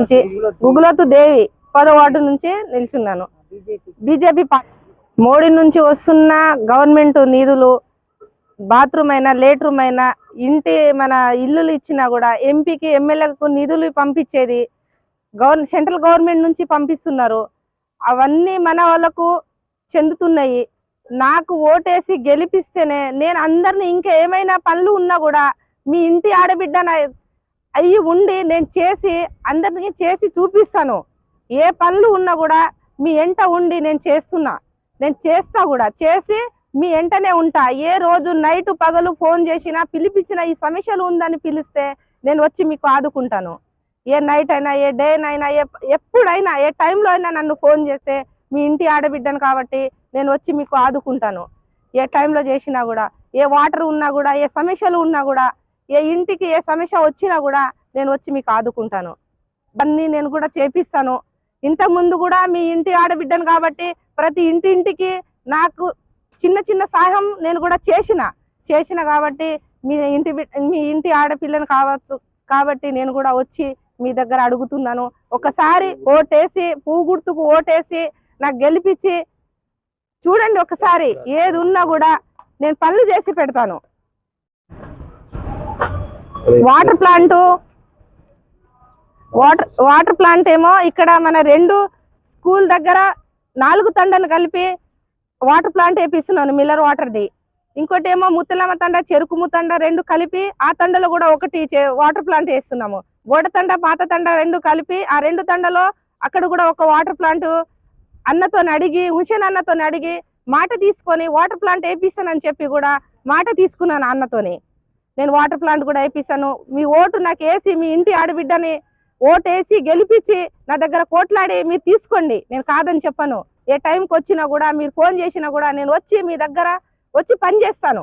నుంచి గుగులోతు దేవి పదో వార్డు నుంచి నిల్చున్నాను. బీజేపీ. పార్టీ మోడీ నుంచి వస్తున్న గవర్నమెంట్ నిధులు బాత్రూమ్ అయినా లేట్రూమ్ అయినా ఇంటి మన ఇల్లులు ఇచ్చినా కూడా ఎంపీకి ఎమ్మెల్యేలకు నిధులు పంపించేది గవర్న సెంట్రల్ గవర్నమెంట్ నుంచి పంపిస్తున్నారు. అవన్నీ మన వాళ్ళకు చెందుతున్నాయి. నాకు ఓటేసి గెలిపిస్తేనే నేను అందరిని ఇంకా ఏమైనా పనులు ఉన్నా కూడా మీ ఇంటి ఆడబిడ్డ అవి ఉండి నేను చేసి అందరికీ చేసి చూపిస్తాను. ఏ పనులు ఉన్నా కూడా మీ ఎంట ఉండి నేను చేస్తున్నా. నేను చేస్తా కూడా. చేసి మీ ఎంటనే ఉంటా. ఏ రోజు నైట్ పగలు ఫోన్ చేసినా పిలిపించినా ఈ సమస్యలు ఉందని పిలిస్తే నేను వచ్చి మీకు ఆదుకుంటాను. ఏ నైట్ అయినా ఏ డే అయినా ఏ ఎప్పుడైనా ఏ టైంలో అయినా నన్ను ఫోన్ చేస్తే మీ ఇంటి ఆడబిడ్డను కాబట్టి నేను వచ్చి మీకు ఆదుకుంటాను. ఏ టైంలో చేసినా కూడా ఏ వాటర్ ఉన్నా కూడా ఏ సమస్యలు ఉన్నా కూడా ఏ ఇంటికి ఏ సమస్య వచ్చినా కూడా నేను వచ్చి మీకు ఆదుకుంటాను. అన్నీ నేను కూడా చేపిస్తాను. ఇంతకు ముందు కూడా మీ ఇంటి ఆడబిడ్డను కాబట్టి ప్రతి ఇంటి ఇంటికి నాకు చిన్న చిన్న సహాయం నేను కూడా చేసిన. చేసిన కాబట్టి మీ ఇంటి మీ ఇంటి ఆడపిల్లని కావచ్చు కాబట్టి నేను కూడా వచ్చి మీ దగ్గర అడుగుతున్నాను. ఒకసారి ఓటేసి పువ్వు గుర్తుకు ఓటేసి నాకు గెలిపించి చూడండి ఒకసారి ఏది ఉన్నా కూడా నేను పనులు చేసి పెడతాను. Water plant. Water water plant ఏమో ఇక్కడ మన రెండు స్కూల్ దగ్గర నాలుగు తండను కలిపి వాటర్ ప్లాంట్ వేపిస్తున్నాను మిల్లర్ వాటర్ది. ఇంకోటి ఏమో ముత్తలమ్మ తండ చెరుకు ముతండ రెండు కలిపి ఆ తండలో కూడా ఒకటి చే- వాటర్ ప్లాంట్ వేస్తున్నాము. బోడ తండ పాత తండ రెండు కలిపి ఆ రెండు తండలో అక్కడ కూడా ఒక వాటర్ ప్లాంట్ అన్నతో అడిగి హుసేన్ అన్నతో అడిగి మాట తీసుకొని వాటర్ ప్లాంట్ వేపిస్తానని చెప్పి కూడా మాట తీసుకున్నాను అన్నతోని. నేను వాటర్ ప్లాంట్ కూడా వేపిస్తాను. మీ ఓటు నాకు వేసి మీ ఇంటి ఆడబిడ్డని ఓటు వేసి గెలిపించి నా దగ్గర కోట్లాడి మీరు తీసుకోండి. నేను కాదని చెప్పను. ఏ టైంకి వచ్చినా కూడా మీరు ఫోన్ చేసినా కూడా నేను వచ్చి మీ దగ్గర వచ్చి పని చేస్తాను.